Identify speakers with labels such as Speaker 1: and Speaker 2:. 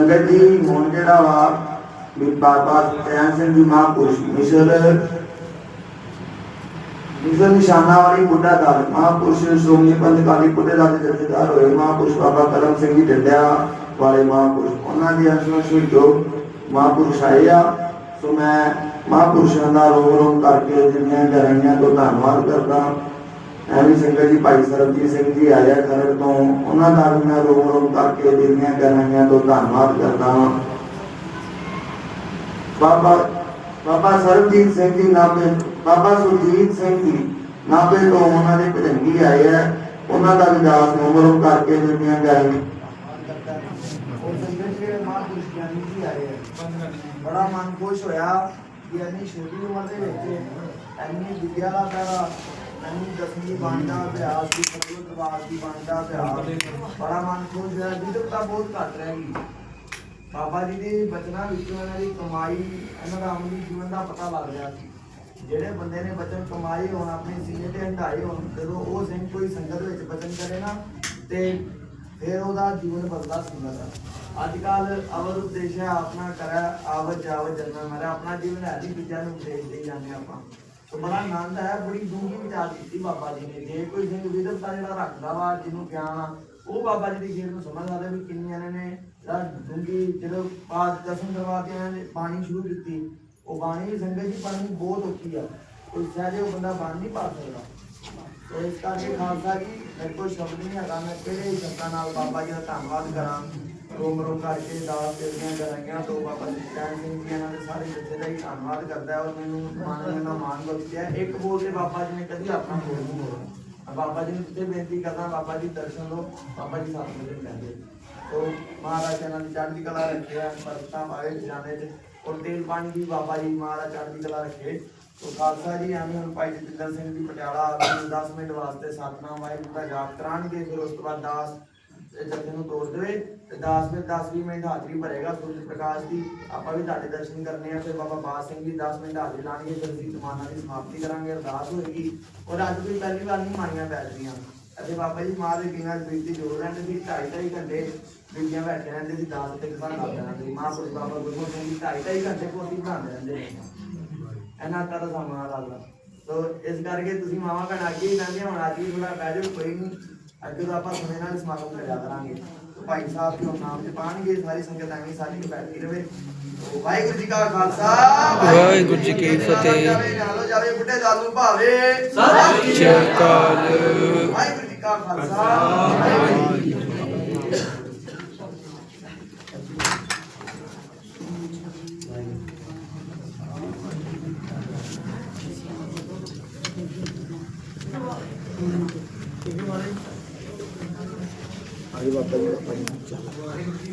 Speaker 1: ਸੰਗਤ ਜੀ, ਹੁਣ ਜਿਹੜਾ ਵਾ ਵੀ ਬਾਬਾ ਚੈਨ ਸਿੰਘ ਜੀ ਮਹਾਂਪੁਰਸ਼, ਮਿਸਰ ਮਿਸਰ ਨਿਸ਼ਾਨਾ ਵਾਲੀ ਬੁੱਢਾ ਦਲ, ਮਹਾਂਪੁਰਸ਼ ਸ਼੍ਰੋਮਣੀ ਪੰਥ ਕਾਲੀ ਬੁੱਢੇ ਦਲ ਦੇ ਜਥੇਦਾਰ ਹੋਏ, ਮਹਾਂਪੁਰਸ਼ ਬਾਬਾ ਕਰਮ ਸਿੰਘ ਜੀ ਡੰਡਿਆ ਵਾਲੇ ਮਹਾਂਪੁਰਸ਼। ਉਹਨਾਂ ਦੀ ਅਸਮਸ ਵਿੱਚੋਂ ਮਹਾਂਪੁਰਸ਼ ਆਏ ਆ, ਸੋ ਮੈਂ ਮਹਾਂਪੁਰਸ਼ਾਂ ਦਾ ਰੋਮ ਰੋਮ ਕਰਕੇ ਜਿੰਨੀਆਂ ਗਰਾਈਆਂ ਤੋਂ ਧੰਨਵਾਦ ਕਰਦਾ। ਐਵੇਂ ਸੰਗਤ ਜੀ, ਭਾਈ ਸਰਬਜੀਤ ਸਿੰਘ ਜੀ ਆਇਆ ਖਰੜ ਤੋਂ। ਉਹਨਾਂ ਦਾ ਵੀ ਮੈਂ ਰੋਮ ਰੋਮ ਕਰਕੇ ਜਿੰਨੀਆਂ ਗਰਾਈਆਂ ਤੋਂ ਧੰਨਵਾਦ ਕਰਦਾ ਹਾਂ। ਬਾਬਾ ਬਾਬਾ ਸਰਬਜੀਤ ਸਿੰਘ ਜੀ ਨਾਭੇ ਬਾਬਾ ਸੁਰਜੀਤ ਸਿੰਘ ਜੀ ਨਾਭੇ ਤੋਂ ਉਹਨਾਂ ਦੇ ਭਜੰਗੀ ਆਏ ਆ। ਉਹਨਾਂ ਦਾ ਵੀ ਦਾਸ ਨੋਮਰਮ ਕਰਕੇ ਦੁਨੀਆ ਗਾਈ ਉਹ ਸੰਗਤ ਜਿਹੜੇ ਮਹਾਂਪੁਰਸ਼ ਜੀ ਆਏ ਬੜਾ ਮਨ ਖੁਸ਼ ਹੋਇਆ। ਕਿ ਇੰਨੀ ਛੋਟੀ ਉਮਰ ਦੇ ਵਿੱਚ ਇੰਨੀ ਵਿਦਿਆ ਦਾ ਦਾ ਇੰਨੀ ਦਸਵੀਂ ਬਣਦਾ ਅਭਿਆਸ ਦੀ ਸਰਵ ਦਰਬਾਰ ਦੀ ਬਣਦਾ ਅਭਿਆਸ ਬੜਾ ਮਨ ਖੁਸ਼ ਹੋਇਆ ਵਿਦਵਤਾ ਬਹੁਤ ਘੱਟ ਰਹਿ ਗਈ। ਬਾਬਾ ਜੀ ਦੇ ਬਚਨਾਂ ਵਿੱਚੋਂ ਇਹਨਾਂ ਦੀ ਕਮਾਈ, ਇਹਨਾਂ ਦਾ ਅਮਲੀ ਜੀਵਨ ਦਾ ਪਤਾ ਲੱਗ ਰਿਹਾ ਸੀ। ਜਿਹੜੇ ਬੰਦੇ ਨੇ ਬਚਨ ਕਮਾਏ ਹੋਣ, ਆਪਣੇ ਸੀਨੇ ਤੇ ਹੰਢਾਏ ਹੋਣ, ਜਦੋਂ ਉਹ ਸਿੰਘ ਕੋਈ ਸੰਗਤ ਵਿੱਚ ਬਚਨ ਕਰੇ ਨਾ, ਤੇ ਫਿਰ ਉਹਦਾ ਜੀਵਨ ਬਦਲਾ ਸੰਗਤ ਦਾ ਅੱਜ ਕੱਲ ਅਵਰ ਉਦੇਸ਼ ਹੈ, ਆਪਣਾ ਕਰੈ ਆਵਤ ਜਾਵਤ ਜਨਮ ਮਰੇ ਆਪਣਾ ਜੀਵਨ ਹੈ ਜੀ, ਦੂਜਿਆਂ ਨੂੰ ਉਪਦੇਸ਼ ਦੇ ਜਾਂਦੇ ਆਪਾਂ। ਸੋ ਬੜਾ ਆਨੰਦ ਹੈ, ਬੜੀ ਡੂੰਘੀ ਵਿਚਾਰ ਕੀਤੀ ਬਾਬਾ ਜੀ ਨੇ। ਜੇ ਕੋਈ ਸਿੰਘ ਵਿਦਵਤਾ ਜਿਹੜਾ ਰੱਖਦਾ ਵਾ, ਜਿਹਨੂੰ ਗਿਆਨ ਆ, ਉਹ ਬਾਬਾ ਜੀ ਦੀ ਖੇਡ ਨੂੰ ਸਮਝ ਸਕਦਾ ਵੀ ਕਿੰਨੀਆਂ ਨੇ ਜਿਹੜਾ ਡੂੰਘੀ ਜਦੋਂ ਬਾਦ ਦਸਮ ਦਰਬਾਰ ਤੇ ਇਹਨਾਂ ਨੇ ਬਾਣੀ ਸ਼ੁਰੂ ਕੀਤੀ, ਉਹ ਬਾਣੀ ਸੰਗਤ ਜੀ ਪੜ੍ਹਨੀ ਬਹੁਤ ਔਖੀ ਆ। ਕੋਈ ਸਹਜੇ ਉਹ ਬੰਦਾ ਬਾਣੀ ਨਹੀਂ ਪੜ ਸਕਦਾ। ਸੋ ਇਸ ਕਰਕੇ ਖਾਲਸਾ ਜੀ, ਮੇਰੇ ਕੋਲ ਸ਼ਬਦ ਨਹੀਂ ਹੈਗਾ, ਮੈਂ ਕਿਹੜੇ ਸ਼ਬਦਾਂ ਨਾਲ ਬਾਬਾ ਜੀ ਦਾ ਧੰਨਵਾਦ ਕਰਾਂ? ਰੋਮ ਰੋਮ ਕਰਕੇ ਦਾਸ ਦੇਵੀਆਂ ਕਰਾਂਗੀਆਂ ਤੋਂ ਬਾਬਾ ਜੀ ਚੈਨ ਸਿੰਘ ਜੀ, ਇਹਨਾਂ ਸਾਰੇ ਜੱਥੇ ਦਾ ਹੀ ਧੰਨਵਾਦ ਕਰਦਾ ਔਰ ਮੈਨੂੰ ਮਾਨ ਦਾ ਮਾਨ ਬਖਸ਼ਿਆ ਇੱਕ ਬੋਲ ਤੇ ਬਾਬਾ ਜੀ ਨੇ ਕਦੀ ਆਪਣਾ ਬੋਲ ਨਹੀਂ ਬੋਲਿਆ। ਬਾਬਾ ਜੀ ਨੂੰ ਕਿਤੇ ਬੇਨਤੀ ਕਰਦਾ, ਬਾਬਾ ਜੀ ਦਰਸ਼ਨ ਲੋ ਬਾਬਾ ਜੀ ਸਾਥ ਮਿਲਣ ਕਹਿੰਦੇ ਤੋ ਮਹਾਰਾਜ ਇਹਨਾਂ ਦੀ ਚੜ੍ਹਦੀ ਕਲਾ ਰੱਖਿਆ ਪਰਤਾ ਪਾਏ ਜਾਣੇ ਤੇ, ਔਰ ਤੇਲ ਪਾਣੀ ਦੀ ਬਾਬਾ ਜੀ ਮਹਾਰਾਜ ਚੜ੍ਹਦੀ ਕਲਾ ਰੱਖੇ। ਤੋ ਖਾਲਸਾ ਜੀ, ਐਵੇਂ ਹੁਣ ਭਾਈ ਜਤਿੰਦਰ ਸਿੰਘ ਜੀ ਪਟਿਆਲਾ ਮੈਨੂੰ 10 ਮਿੰਟ ਵਾਸਤੇ ਸਤਨਾਮ ਵਾਹਿਗੁਰੂ ਦਾ ਜਾਪ ਕਰਾਣਗੇ ਫਿਰ ਉਸ ਤੋਂ ਬਾਅਦ ਦਾਸ ਇਹ ਨੂੰ ਤੋੜ ਦੇਵੇ ਤੇ 10 ਮਿੰਟ 10 20 ਮਿੰਟ ਹਾਜ਼ਰੀ ਭਰੇਗਾ ਸੂਰਜ ਪ੍ਰਕਾਸ਼ ਦੀ। ਆਪਾਂ ਵੀ ਤੁਹਾਡੇ ਦਰਸ਼ਨ ਕਰਨੇ ਆ, ਫਿਰ ਬਾਬਾ ਬਾਦ ਸਿੰਘ ਜੀ 10 ਮਿੰਟ ਹਾਜ਼ਰੀ ਲਾਣਗੇ ਫਿਰ ਅਸੀਂ ਸਮਾਨਾਂ ਦੀ ਸਮਾਪਤੀ ਕਰਾਂਗੇ, ਅਰਦਾਸ ਹੋਏਗੀ। ਔਰ ਅੱਜ ਵੀ ਪਹਿਲੀ ਵਾਰ ਨਹੀਂ ਮਾਰੀਆਂ ਪੈ ਅਤੇ ਬਾਬਾ ਜੀ ਮਾਂ ਦੇ ਬਿਨਾਂ ਬੀਤੀ ਜੋੜ ਰਹਿੰਦੇ ਸੀ, ਢਾਈ ਢਾਈ ਘੰਟੇ ਬੀਬੀਆਂ ਬੈਠੇ ਰਹਿੰਦੇ ਸੀ, ਦਾਸ ਤੇ ਕਿਸਾਨ ਲੱਗ ਜਾਣਾ ਸੀ। ਬਾਬਾ ਗੁਰੂ ਸਿੰਘ ਜੀ ਢਾਈ ਢਾਈ ਘੰਟੇ ਪੋਤੀ ਬਣਾਉਂਦੇ ਰਹਿੰਦੇ ਇਹਨਾਂ ਤਰ੍ਹਾਂ ਸਮਾਂ ਲੱਗਦਾ ਸੋ ਇਸ ਕਰਕੇ ਤੁਸੀਂ ਮਾਵਾ ਘਣ ਅੱਗੇ ਹੀ ਕਹਿੰਦੇ ਹੁਣ ਅੱਜ ਵੀ ਥੋੜਾ ਬਹਿ ਜਾਓ ਕੋਈ ਨਹੀਂ ਅੱਗੇ ਤੋਂ ਆਪਾਂ ਸਮੇਂ ਨਾਲ ਸਮਾਗਮ ਕਰਿਆ ਕਰਾਂਗੇ। ਤੇ ਭਾਈ ਸਾਹਿਬ ਜੀ ਨਾਮ ਚ ਪਾਣਗੇ ਸਾਰੀ ਸੰਗਤ ਐਵੇਂ ਸਾਡੀ ਬੈਠੀ ਰਵੇ। ਤੋ ਵਾਹਿਗੁਰੂ ਜੀ ਕਾ ਖਾਲਸਾ
Speaker 2: ਵਾਹਿਗੁਰੂ ਜੀ ਕੀ ਫਤਿਹ।
Speaker 1: ਨਾਲੋ ਜਾਵੇ ਬੁੱਢੇ ਦਾਦੂ ਭਾਵੇ।
Speaker 2: ਸਤਿ ਸ਼੍ਰੀ ਅਕਾਲ।
Speaker 1: ਵਾਹਿਗੁਰੂ ਜੀ ਕਾ ਖਾਲਸਾ ਵਾਹਿਗੁਰੂ ਜੀ ਕੀ ਫਤਿਹ। ਆਈ ਬਾਬਾ ਜੀ ਬਾਬਾ ਜੀ